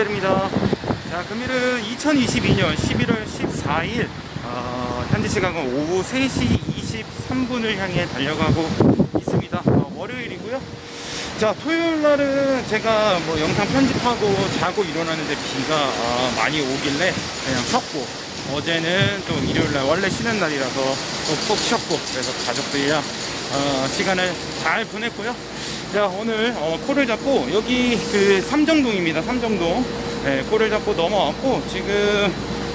인사드립니다. 자, 금일은 2022년 11월 14일, 어, 현지 시각은 오후 3시 23분을 향해 달려가고 있습니다. 어, 월요일이고요. 자, 토요일 날은 제가 뭐 영상 편집하고 자고 일어나는데 비가 아, 많이 오길래 그냥 쉬었고, 어제는 또 일요일 날 원래 쉬는 날이라서 또 푹 쉬었고, 그래서 가족들이랑 어, 시간을 잘 보냈고요. 자, 오늘 어, 코를 잡고 여기 그 삼정동입니다. 삼정동. 네, 코를 잡고 넘어왔고 지금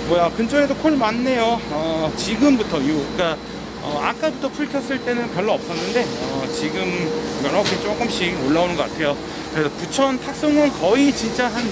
뭐야 근처에도 콜 많네요. 어, 지금부터 요 그러니까 어, 아까부터 풀 켰을 때는 별로 없었는데 어, 지금 이렇게 조금씩 올라오는 것 같아요. 그래서 부천 탁송은 거의 진짜 한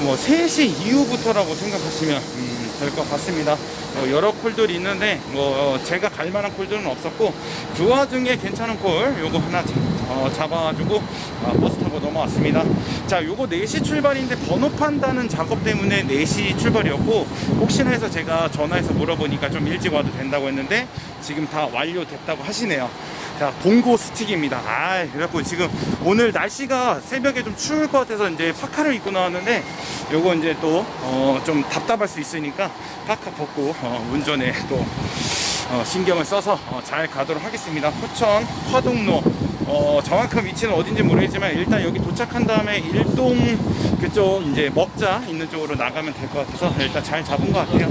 뭐 3시 이후부터라고 생각하시면 음, 될 것 같습니다. 뭐 여러 콜들이 있는데 뭐 제가 갈 만한 콜들은 없었고 그 와중에 괜찮은 콜 요거 하나 잡- 어, 잡아가지고 아, 버스 타고 넘어왔습니다. 자 요거 4시 출발인데 번호 판다는 작업 때문에 4시 출발이었고 혹시나 해서 제가 전화해서 물어보니까 좀 일찍 와도 된다고 했는데 지금 다 완료됐다고 하시네요. 자, 봉고 스틱입니다. 아, 그래갖고 지금 오늘 날씨가 새벽에 좀 추울 것 같아서 이제 파카를 입고 나왔는데 요거 이제 또, 어, 좀 답답할 수 있으니까 파카 벗고, 어, 운전에 또, 어, 신경을 써서 어, 잘 가도록 하겠습니다. 포천 화동로 어, 정확한 위치는 어딘지 모르겠지만 일단 여기 도착한 다음에 일동 그쪽 이제 먹자 있는 쪽으로 나가면 될 것 같아서 일단 잘 잡은 것 같아요.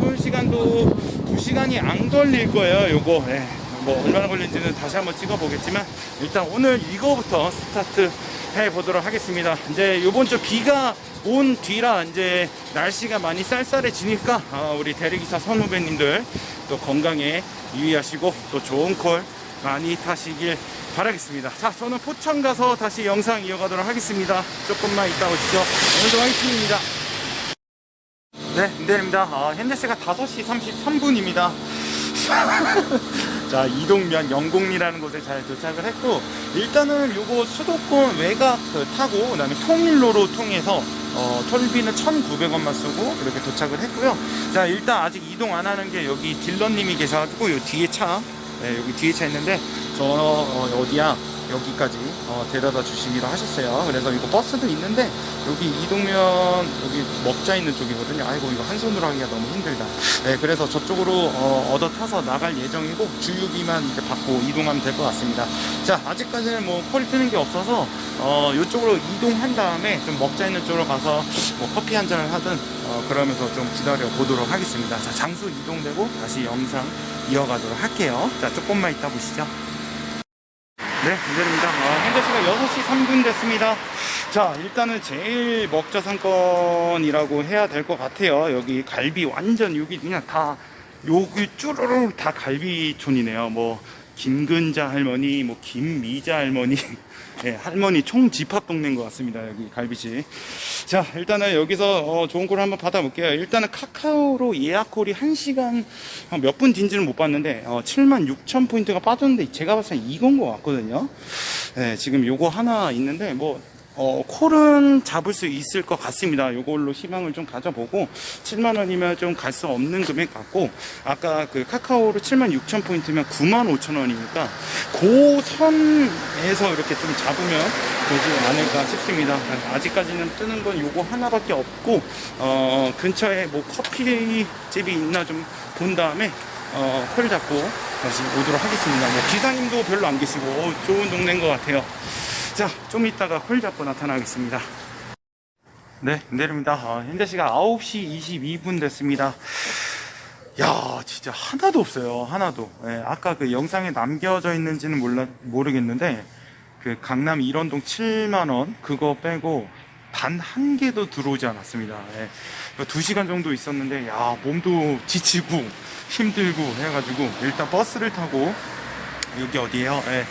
소요 시간도 2시간이 안 걸릴 거예요. 요거 예. 뭐 얼마나 걸린지는 다시 한번 찍어보겠지만 일단 오늘 이거부터 스타트 해 보도록 하겠습니다. 이제 요번 주 비가 온 뒤라 이제 날씨가 많이 쌀쌀해지니까 어, 우리 대리기사 선후배님들 또 건강에 유의하시고 또 좋은 콜 많이 타시길 바라겠습니다. 자, 저는 포천 가서 다시 영상 이어가도록 하겠습니다. 조금만 있다 오시죠. 오늘도 화이팅입니다. 네, 인대입니다. 아, 현재 시가 5시 33분입니다. 자, 이동면 영곡리라는 곳에 잘 도착을 했고, 일단은 요거 수도권 외곽 그 타고, 그 다음에 통일로로 통해서, 어, 톨비는 1,900원만 쓰고, 이렇게 도착을 했고요. 자, 일단 아직 이동 안 하는 게 여기 딜러님이 계셔가지고, 요 뒤에 차, 네, 여기 뒤에 차 있는데, 저, 어, 어디야? 여기까지 어, 데려다 주시기로 하셨어요. 그래서 이거 버스도 있는데 여기 이동면 여기 먹자 있는 쪽이거든요. 아이고 이거 한 손으로 하기가 너무 힘들다. 네, 그래서 저쪽으로 어, 얻어 타서 나갈 예정이고 주유비만 이제 받고 이동하면 될 것 같습니다. 자 아직까지는 뭐 콜이 뜨는 게 없어서 어, 이쪽으로 이동한 다음에 좀 먹자 있는 쪽으로 가서 뭐 커피 한 잔을 하든 어, 그러면서 좀 기다려 보도록 하겠습니다. 자 장소 이동되고 다시 영상 이어가도록 할게요. 자 조금만 이따 보시죠. 네, 이대입니다. 아, 현재 시각 6시 3분 됐습니다. 자, 일단은 제일 먹자 상권이라고 해야 될 것 같아요. 여기 갈비 완전 여기 그냥 다 여기 쭈루루 다 갈비촌이네요. 뭐 김근자 할머니, 뭐 김미자 할머니, 예, 할머니 총 집합 동네인 것 같습니다. 여기 갈비집. 자, 일단은 여기서 어, 좋은 걸 한번 받아볼게요. 일단은 카카오로 예약콜이 1시간 몇 분 뒤인지는 못 봤는데 어, 7만 6천 포인트가 빠졌는데 제가 봤을 때 이건 것 같거든요. 예, 지금 요거 하나 있는데 뭐 어, 콜은 잡을 수 있을 것 같습니다. 요걸로 희망을 좀 가져보고 7만 원이면 좀 갈 수 없는 금액 같고 아까 그 카카오로 7만 6천 포인트면 9만 5천 원이니까 그 선에서 이렇게 좀 잡으면 되지 않을까 싶습니다. 아직까지는 뜨는 건 요거 하나밖에 없고 어, 근처에 뭐 커피 집이 있나 좀 본 다음에 어, 콜 잡고 다시 오도록 하겠습니다. 뭐 기사님도 별로 안 계시고 어, 좋은 동네인 것 같아요. 자, 좀 이따가 콜 잡고 나타나겠습니다. 네, 내립니다. 어, 현재 시각 9시 22분 됐습니다. 야, 진짜 하나도 없어요. 하나도. 예, 아까 그 영상에 남겨져 있는지는 몰라, 모르겠는데, 그 강남 일원동 7만원, 그거 빼고, 단 한 개도 들어오지 않았습니다. 예. 두 시간 정도 있었는데, 야, 몸도 지치고, 힘들고 해가지고, 일단 버스를 타고, 여기 어디에요? 예,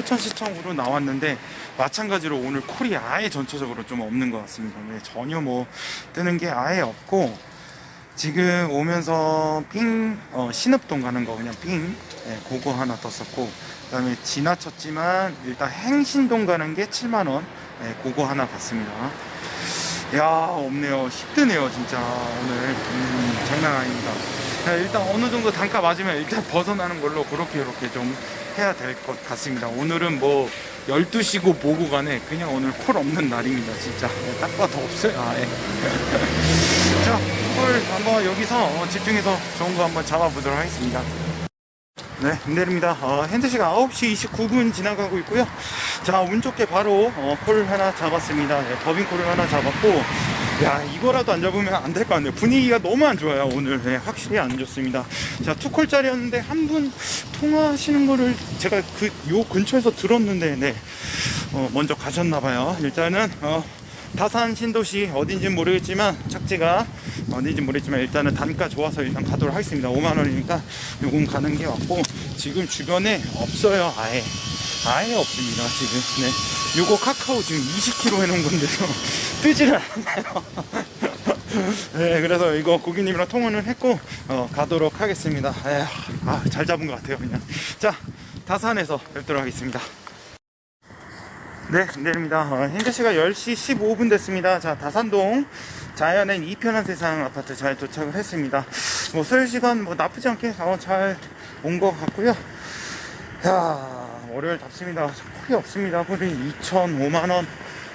포천시청으로 나왔는데 마찬가지로 오늘 콜이 아예 전체적으로 좀 없는 것 같습니다. 네, 전혀 뭐 뜨는 게 아예 없고 지금 오면서 삥 어, 신읍동 가는 거 그냥 삥 예, 그거 하나 떴었고 그 다음에 지나쳤지만 일단 행신동 가는 게 7만 원 예, 그거 하나 봤습니다. 야 없네요 힘드네요 진짜 오늘 음, 장난 아닙니다 자, 일단 어느 정도 단가 맞으면 일단 벗어나는 걸로 그렇게 이렇게 좀 해야 될 것 같습니다 오늘은 뭐 12시고 뭐고 간에 그냥 오늘 콜 없는 날입니다 진짜 네, 딱 봐도 없어요 아 예 자 콜 한번 여기서 어, 집중해서 좋은 거 한번 잡아보도록 하겠습니다 네, 내립니다. 어, 현재 시간 9시 29분 지나가고 있고요. 자, 운 좋게 바로 어, 콜 하나 잡았습니다. 네, 더빙 콜을 하나 잡았고, 야, 이거라도 안 잡으면 안 될 것 같네요. 분위기가 너무 안 좋아요, 오늘. 네, 확실히 안 좋습니다. 자, 투콜짜리였는데 한 분 통화하시는 거를 제가 그, 요 근처에서 들었는데, 네, 어, 먼저 가셨나 봐요. 일단은, 어, 다산 신도시 어딘지 모르겠지만 착지가 어딘지 모르겠지만 일단은 단가 좋아서 일단 가도록 하겠습니다 5만원이니까 요금 가는 게 왔고 지금 주변에 없어요 아예 아예 없습니다 지금 네 요거 카카오 지금 20kg 해놓은 건데도 뜨지를 않아요 네 그래서 이거 고객님이랑 통화를 했고 어, 가도록 하겠습니다 아, 잘 잡은 것 같아요 그냥 자 다산에서 뵙도록 하겠습니다 네, 내립니다. 어, 현재 시각 10시 15분 됐습니다. 자, 다산동 자연엔 이편한 세상 아파트 잘 도착을 했습니다. 뭐, 소요 시간 뭐 나쁘지 않게 어, 잘온 것 같고요. 야 월요일 답습니다. 콜이 없습니다. 콜이 2,005만원.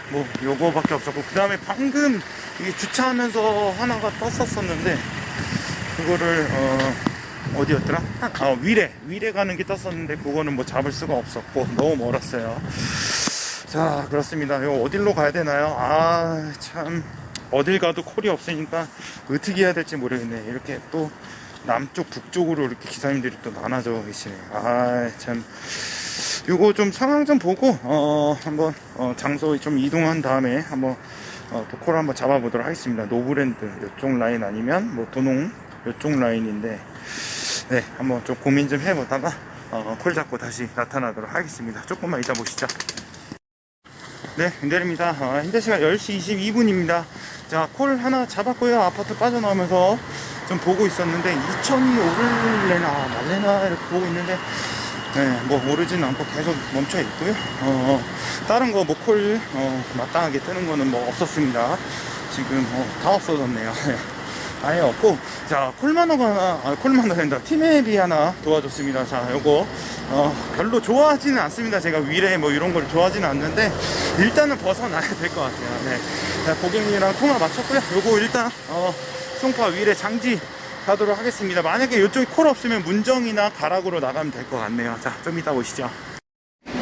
뭐, 요거밖에 없었고. 그 다음에 방금 이 주차하면서 하나가 떴었었는데, 그거를, 어, 어디였더라? 한- 아, 위례. 위례 가는 게 떴었는데, 그거는 뭐 잡을 수가 없었고, 너무 멀었어요. 자 그렇습니다 이거 어딜로 가야 되나요 아 참 어딜 가도 콜이 없으니까 어떻게 해야 될지 모르겠네 이렇게 또 남쪽 북쪽으로 이렇게 기사님들이 또 나눠져 계시네 아참 요거 좀 상황 좀 보고 어 한번 어, 장소 좀 이동한 다음에 한번 어, 도콜 한번 잡아보도록 하겠습니다 노브랜드 이쪽 라인 아니면 뭐 도농 이쪽 라인인데 네 한번 좀 고민 좀 해보다가 어, 콜 잡고 다시 나타나도록 하겠습니다 조금만 이따 보시죠 네, 내립니다. 어, 현재 시간 10시 22분입니다. 자, 콜 하나 잡았고요. 아파트 빠져나오면서 좀 보고 있었는데, 2천이 오를래나 말래나 이렇게 보고 있는데, 네, 뭐 오르진 않고 계속 멈춰 있고요. 어, 다른 거뭐 콜, 어, 마땅하게 뜨는 거는 뭐 없었습니다. 지금, 어, 다 없어졌네요. 네. 아예 없고 자 콜마너가 하나 아 콜마너 된다 티맵이 하나 도와줬습니다 자 요거 어 별로 좋아하지는 않습니다 제가 위례 뭐 이런 걸 좋아하지는 않는데 일단은 벗어나야 될 것 같아요 네 자, 고객님이랑 통화 마쳤고요 요거 일단 어 송파 위례 장지 가도록 하겠습니다 만약에 이쪽에 콜 없으면 문정이나 가락으로 나가면 될 것 같네요 자좀 이따 보시죠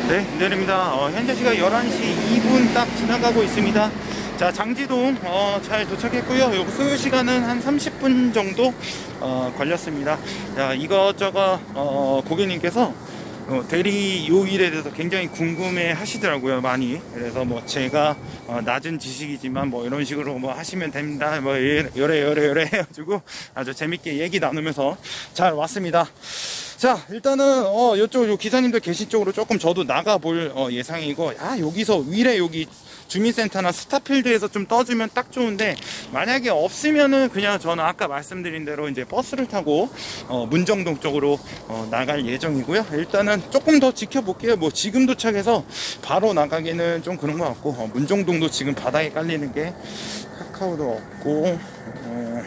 네, 내립니다. 어, 현재 시각 11시 2분 딱 지나가고 있습니다. 자, 장지동 어, 잘 도착했고요. 요 소요 시간은 한 30분 정도 어, 걸렸습니다. 자, 이것저것 어, 고객님께서 어, 대리 요 일에 대해서 굉장히 궁금해 하시더라고요, 많이. 그래서 뭐 제가 어, 낮은 지식이지만 뭐 이런 식으로 뭐 하시면 됩니다. 뭐 예, 요래 요래 요래 해가지고 아주 재밌게 얘기 나누면서 잘 왔습니다. 자 일단은 어 이쪽 요 기사님들 계신 쪽으로 조금 저도 나가볼 어, 예상이고 아 여기서 위례 여기 주민센터나 스타필드에서 좀 떠주면 딱 좋은데 만약에 없으면은 그냥 저는 아까 말씀드린 대로 이제 버스를 타고 어, 문정동 쪽으로 어, 나갈 예정이고요. 일단은 조금 더 지켜볼게요. 뭐 지금 도착해서 바로 나가기는 좀 그런 것 같고 어, 문정동도 지금 바닥에 깔리는 게 카카오도 없고 어,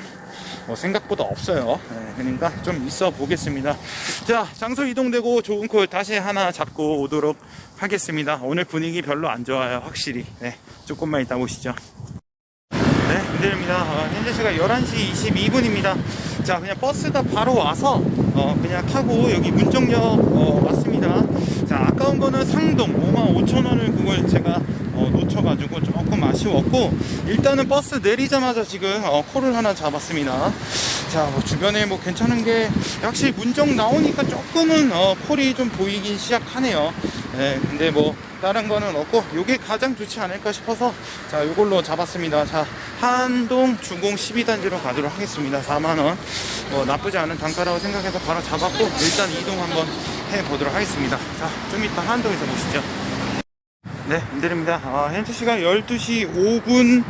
뭐 생각보다 없어요. 네, 그러니까 좀 있어 보겠습니다. 자, 장소 이동되고 좋은 콜 다시 하나 잡고 오도록 하겠습니다. 오늘 분위기 별로 안 좋아요, 확실히. 네, 조금만 이따 보시죠. 네, 문제입니다. 어, 현재 시각 11시 22분입니다. 자, 그냥 버스가 바로 와서, 어, 그냥 타고 여기 문정역, 어, 왔습니다. 자, 아까운 거는 상동 5만 5천원을 그걸 제가, 어, 놓쳐가지고 조금 아쉬웠고, 일단은 버스 내리자마자 지금, 어, 콜을 하나 잡았습니다. 자, 뭐 주변에 뭐 괜찮은 게, 확실히 문정 나오니까 조금은, 어, 콜이 좀 보이긴 시작하네요. 네, 근데 뭐, 다른 거는 없고 요게 가장 좋지 않을까 싶어서 자 요걸로 잡았습니다 자 한동 주공 12단지로 가도록 하겠습니다 4만원 뭐 나쁘지 않은 단가라고 생각해서 바로 잡았고 일단 이동 한번 해보도록 하겠습니다. 자좀 이따 한동에서 보시죠. 네 인들입니다. 아, 현재 시간 12시 5분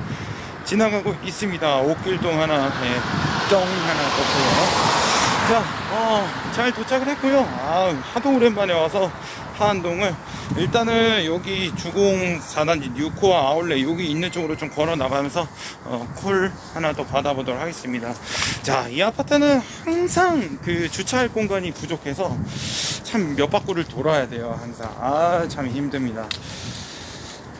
지나가고 있습니다. 옥길동 하나 네, 정 하나 떴고요. 자, 어, 잘 도착을 했고요. 아, 하도 오랜만에 와서 하안동을 일단은 여기 주공 4단지 뉴코아 아울렛 여기 있는 쪽으로 좀 걸어 나가면서 어, 콜 하나 더 받아보도록 하겠습니다. 자, 이 아파트는 항상 그 주차할 공간이 부족해서 참 몇 바퀴를 돌아야 돼요. 항상 아 참 힘듭니다.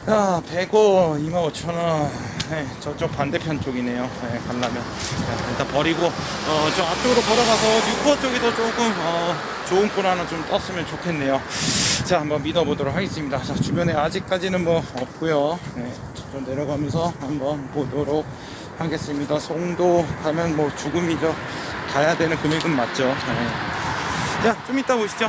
야, 100원, 25,000원. 네, 저쪽 반대편 쪽이네요. 네, 가려면. 자, 일단 버리고, 어, 저 앞쪽으로 걸어가서 뉴코어 쪽에서 조금, 어, 좋은 꼴 하나 좀 떴으면 좋겠네요. 자, 한번 믿어보도록 하겠습니다. 자, 주변에 아직까지는 뭐 없고요 네, 좀 내려가면서 한번 보도록 하겠습니다. 송도 가면 뭐 죽음이죠. 가야 되는 금액은 맞죠. 네. 자, 좀 이따 보시죠.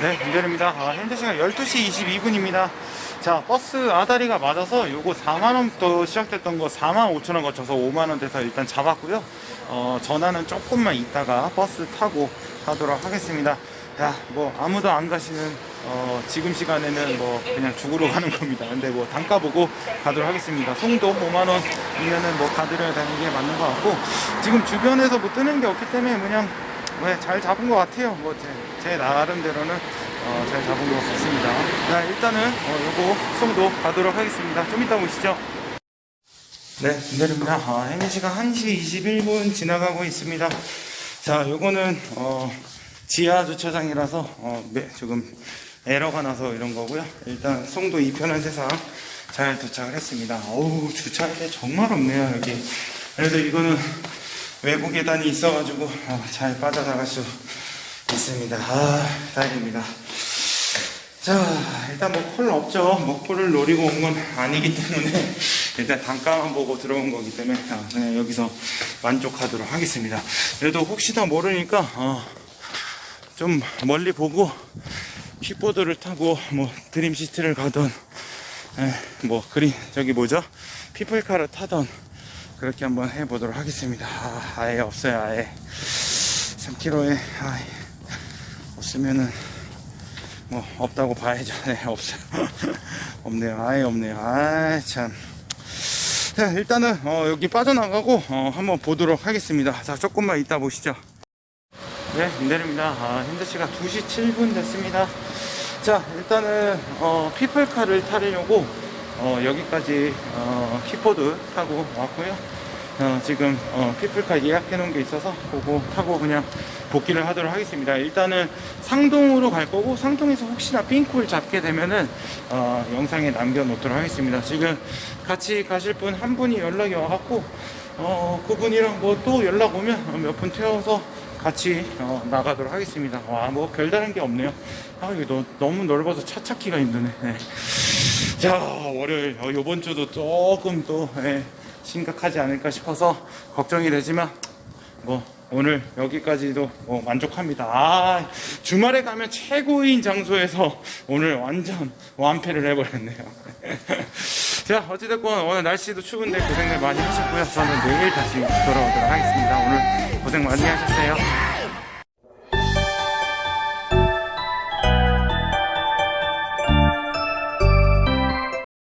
네, 김대리입니다. 아, 현재 시간 12시 22분입니다. 자, 버스 아다리가 맞아서 요거 4만원부터 시작됐던 거 4만 5천원 거쳐서 5만원 돼서 일단 잡았고요. 어, 전화는 조금만 있다가 버스 타고 가도록 하겠습니다. 야, 뭐, 아무도 안 가시는, 어, 지금 시간에는 뭐, 그냥 죽으러 가는 겁니다. 근데 뭐, 단가 보고 가도록 하겠습니다. 송도 5만원이면은 뭐, 가드려야 되는 게 맞는 것 같고, 지금 주변에서 뭐, 뜨는 게 없기 때문에 그냥, 네, 잘 잡은 것 같아요. 뭐, 제, 제 나름대로는, 어, 잘 잡은 것 같습니다. 자, 일단은, 어, 요거, 송도 가도록 하겠습니다. 좀 이따 보시죠. 네, 김대리입니다. 아, 현재 시간 1시 21분 지나가고 있습니다. 자, 요거는, 어, 지하 주차장이라서, 어, 네, 지금 에러가 나서 이런 거고요. 일단, 송도 2편한 세상 잘 도착을 했습니다. 어우, 주차할 때 정말 없네요, 여기. 그래도 이거는 외부 계단이 있어가지고, 어, 잘 빠져나갈 수 있습니다. 아, 다행입니다. 자, 일단 뭐 콜 없죠. 뭐 콜을 노리고 온 건 아니기 때문에 일단 단가만 보고 들어온 거기 때문에 아, 그냥 여기서 만족하도록 하겠습니다. 그래도 혹시나 모르니까 어, 좀 멀리 보고 킥보드를 타고 뭐 드림시티를 가던 에, 뭐 그린 저기 뭐죠? 피플카를 타던 그렇게 한번 해보도록 하겠습니다. 아, 아예 없어요. 아예 3km에 아예 없으면은 뭐 없다고 봐야죠. 네, 없어요. 없네요. 아예 없네요. 아, 참. 자, 일단은 어, 여기 빠져나가고 어, 한번 보도록 하겠습니다. 자, 조금만 이따 보시죠. 네, 김대리입니다. 아, 현재 시간 2시 7분 됐습니다. 자, 일단은 어, 피플카를 타려고 어, 여기까지 어, 킥보드 타고 왔고요. 어, 지금 어, 피플카 예약해 놓은 게 있어서 그거 타고 그냥 복귀를 하도록 하겠습니다. 일단은 상동으로 갈 거고 상동에서 혹시나 삥콜 잡게 되면은 어, 영상에 남겨 놓도록 하겠습니다. 지금 같이 가실 분 한 분이 연락이 와갖고 어, 그분이랑 뭐 또 연락 오면 몇 분 태워서 같이 어, 나가도록 하겠습니다. 와, 뭐 별다른 게 없네요. 아, 이거 너, 너무 넓어서 차 찾기가 힘드네. 네. 자, 월요일, 어, 요번 주도 조금 또, 예, 심각하지 않을까 싶어서 걱정이 되지만, 뭐, 오늘 여기까지도 뭐 만족합니다. 아, 주말에 가면 최고인 장소에서 오늘 완전 완패를 해버렸네요. 자, 어찌됐건 오늘 날씨도 추운데 고생들 많이 하셨고요. 저는 내일 다시 돌아오도록 하겠습니다. 오늘 고생 많이 하셨어요.